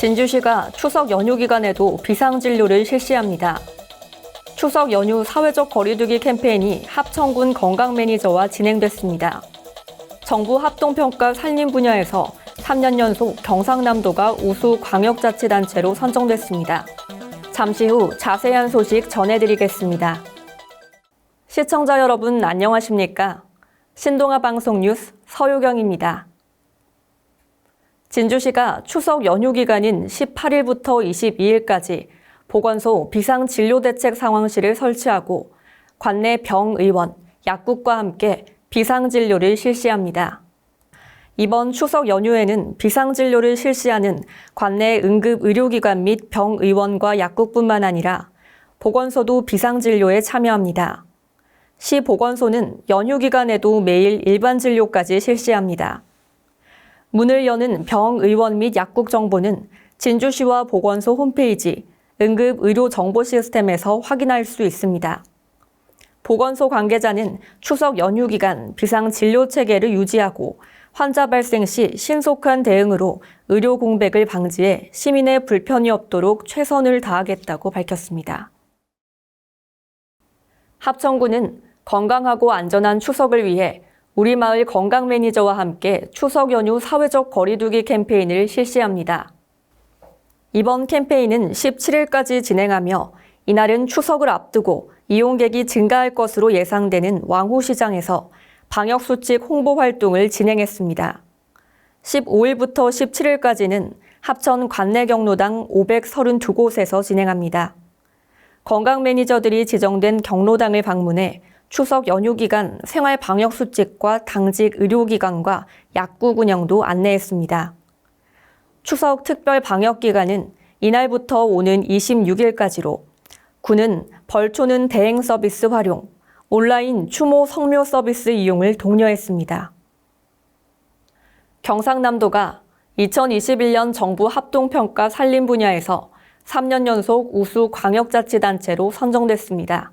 진주시가 추석 연휴 기간에도 비상진료를 실시합니다. 추석 연휴 사회적 거리두기 캠페인이 합천군 건강 매니저와 진행됐습니다. 정부 합동평가 산림 분야에서 3년 연속 경상남도가 우수 광역자치단체로 선정됐습니다. 잠시 후 자세한 소식 전해드리겠습니다. 시청자 여러분 안녕하십니까? 신동아 방송 뉴스 서유경입니다. 진주시가 추석 연휴 기간인 18일부터 22일까지 보건소 비상진료대책 상황실을 설치하고 관내 병의원, 약국과 함께 비상진료를 실시합니다. 이번 추석 연휴에는 비상진료를 실시하는 관내 응급의료기관 및 병의원과 약국뿐만 아니라 보건소도 비상진료에 참여합니다. 시 보건소는 연휴 기간에도 매일 일반 진료까지 실시합니다. 문을 여는 병의원 및 약국 정보는 진주시와 보건소 홈페이지 응급의료정보 시스템에서 확인할 수 있습니다. 보건소 관계자는 추석 연휴 기간 비상진료 체계를 유지하고 환자 발생 시 신속한 대응으로 의료 공백을 방지해 시민의 불편이 없도록 최선을 다하겠다고 밝혔습니다. 합천구는 건강하고 안전한 추석을 위해 우리 마을 건강 매니저와 함께 추석 연휴 사회적 거리두기 캠페인을 실시합니다. 이번 캠페인은 17일까지 진행하며 이날은 추석을 앞두고 이용객이 증가할 것으로 예상되는 왕후시장에서 방역수칙 홍보 활동을 진행했습니다. 15일부터 17일까지는 합천 관내 경로당 532곳에서 진행합니다. 건강 매니저들이 지정된 경로당을 방문해 추석 연휴 기간 생활 방역 수칙과 당직 의료기관과 약국 운영도 안내했습니다. 추석 특별 방역 기간은 이날부터 오는 26일까지로 군은 벌초는 대행 서비스 활용, 온라인 추모 성묘 서비스 이용을 독려했습니다. 경상남도가 2021년 정부 합동평가 산림 분야에서 3년 연속 우수 광역자치단체로 선정됐습니다.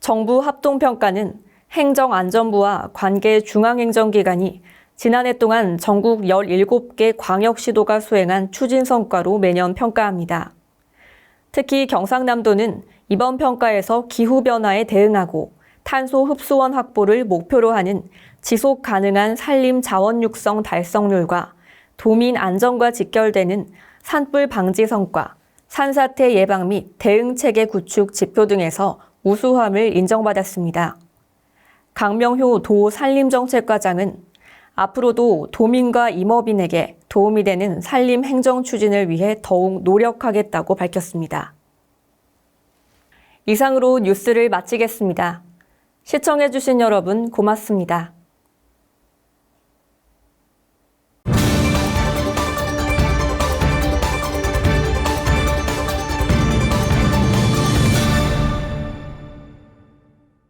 정부 합동평가는 행정안전부와 관계 중앙행정기관이 지난해 동안 전국 17개 광역시도가 수행한 추진 성과로 매년 평가합니다. 특히 경상남도는 이번 평가에서 기후변화에 대응하고 탄소 흡수원 확보를 목표로 하는 지속 가능한 산림 자원 육성 달성률과 도민 안전과 직결되는 산불 방지 성과, 산사태 예방 및 대응 체계 구축 지표 등에서 우수함을 인정받았습니다. 강명효 도 산림정책과장은 앞으로도 도민과 임업인에게 도움이 되는 산림 행정 추진을 위해 더욱 노력하겠다고 밝혔습니다. 이상으로 뉴스를 마치겠습니다. 시청해주신 여러분 고맙습니다.